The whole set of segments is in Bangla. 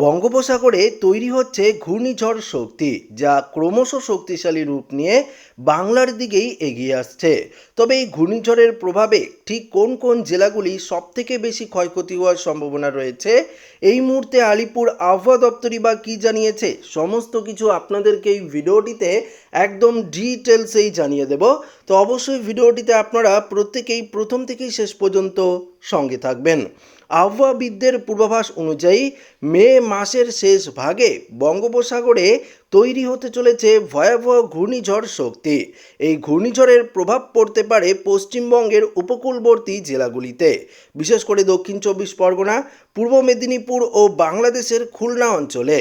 বঙ্গোপসাগরে তৈরি হচ্ছে ঘূর্ণিঝড় শক্তি, যা ক্রমশ শক্তিশালী রূপ নিয়ে বাংলার দিকেই এগিয়ে আসছে। তবে এই ঘূর্ণিঝড়ের প্রভাবে ঠিক কোন কোন জেলাগুলি সবথেকে বেশি ক্ষয়ক্ষতি হওয়ার সম্ভাবনা রয়েছে, এই মুহূর্তে আলিপুর আবহাওয়া দপ্তরই বা কী জানিয়েছে, সমস্ত কিছু আপনাদেরকে এই ভিডিওটিতে একদম ডিটেলসেই জানিয়ে দেব। তো অবশ্যই ভিডিওটিতে আপনারা প্রত্যেকেই প্রথম থেকেই শেষ পর্যন্ত সঙ্গে থাকবেন। আবহাওয়াবিদদের পূর্বাভাস অনুযায়ী মে মাসের শেষ ভাগে বঙ্গোপসাগরে তৈরি হতে চলেছে ভয়াবহ ঘূর্ণিঝড় শক্তি। এই ঘূর্ণিঝড়ের প্রভাব পড়তে পারে পশ্চিমবঙ্গের উপকূলবর্তী জেলাগুলিতে। বিশেষ করে দক্ষিণ চব্বিশ পরগনা, পূর্ব মেদিনীপুর ও বাংলাদেশের খুলনা অঞ্চলে।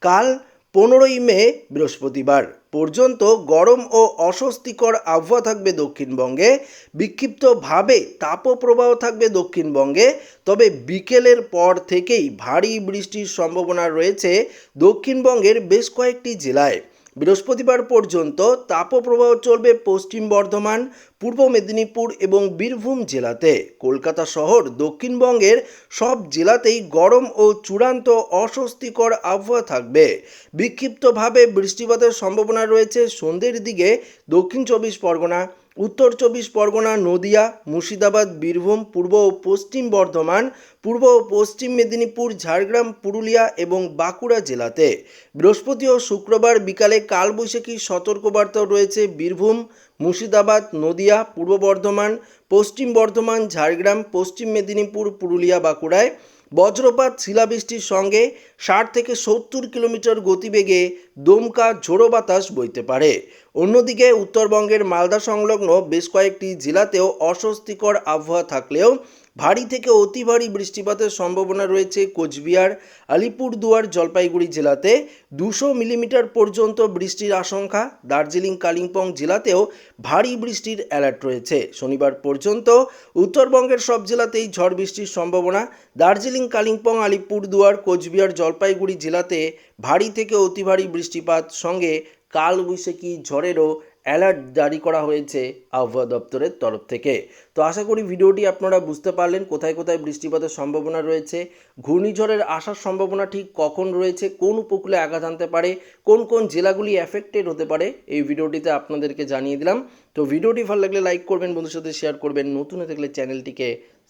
কাল পনেরোই মে বৃহস্পতিবার। পর্যন্ত গরম ও অস্বস্তিকর আবহাওয়া থাকবে দক্ষিণবঙ্গে। বিক্ষিপ্তভাবে তাপপ্রবাহ থাকবে দক্ষিণবঙ্গে। তবে বিকেলের পর থেকেই ভারী বৃষ্টির সম্ভাবনা রয়েছে দক্ষিণবঙ্গের বেশ কয়েকটি জেলায়। বৃহস্পতিবার পর্যন্ত তাপপ্রবাহ চলবে পশ্চিম বর্ধমান, পূর্ব মেদিনীপুর এবং বীরভূম জেলাতে। কলকাতা শহর দক্ষিণবঙ্গের সব জেলাতেই গরম ও চূড়ান্ত অস্বস্তিকর আবহাওয়া থাকবে। বিক্ষিপ্তভাবে বৃষ্টিপাতের সম্ভাবনা রয়েছে। সন্ধ্যের দিকে দক্ষিণ চব্বিশ পরগনা উত্তর চব্বিশ পরগনা, নদিয়া, মুর্শিদাবাদ, বীরভূম, পূর্ব ও পশ্চিম বর্ধমান, পূর্ব ও পশ্চিম মেদিনীপুর, ঝাড়গ্রাম, পুরুলিয়া এবং বাঁকুড়া জেলাতে। বৃহস্পতি ও শুক্রবার বিকালে কালবৈশাখী সতর্কবার্তাও রয়েছে বীরভূম মুর্শিদাবাদ, নদিয়া, পূর্ব বর্ধমান, পশ্চিম বর্ধমান, ঝাড়গ্রাম, পশ্চিম মেদিনীপুর, পুরুলিয়া, বাঁকুড়ায় বজ্রপাত, শিলাবৃষ্টির সঙ্গে ষাট থেকে সত্তর কিলোমিটার গতিবেগে দমকা ঝোড়ো বাতাস বইতে পারে। অন্যদিকে উত্তরবঙ্গের মালদা সংলগ্ন বেশ কয়েকটি জেলাতেও অস্বস্তিকর আবহাওয়া থাকলেও ভারী থেকে অতি ভারী বৃষ্টিপাতের সম্ভাবনা রয়েছে কোচবিহার, আলিপুরদুয়ার, জলপাইগুড়ি জেলাতে। দুশো মিলিমিটার পর্যন্ত বৃষ্টির আশঙ্কা। দার্জিলিং, কালিম্পং জেলাতেও ভারী বৃষ্টির অ্যালার্ট রয়েছে। শনিবার পর্যন্ত উত্তরবঙ্গের সব জেলাতেই ঝড় বৃষ্টির সম্ভাবনা। দার্জিলিং, কালিম্পং, আলিপুরদুয়ার, কোচবিহার, জলপাইগুড়ি জেলাতে ভারী থেকে অতি ভারী বৃষ্টিপাত। সঙ্গে কালবৈশাখী ঝড়েরও অ্যালার্ট জারি করা হয়েছে আবহাওয়া দপ্তরের তরফ থেকে। তো আশা করি ভিডিওটি আপনারা বুঝতে পারলেন কোথায় কোথায় বৃষ্টিপাতের সম্ভাবনা রয়েছে, ঘূর্ণিঝড়ের আসার সম্ভাবনা ঠিক কখন রয়েছে, কোন উপকূলে আঘাত আনতে পারে, কোন কোন জেলাগুলি অ্যাফেক্টেড হতে পারে, এই ভিডিওটিতে আপনাদেরকে জানিয়ে দিলাম। তো ভিডিওটি ভালো লাগলে লাইক করবেন বন্ধুর সাথে শেয়ার করবেন, নতুন হয়ে থাকলে চ্যানেলটিকে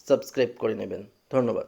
সাবস্ক্রাইব করে নেবেন। ধন্যবাদ।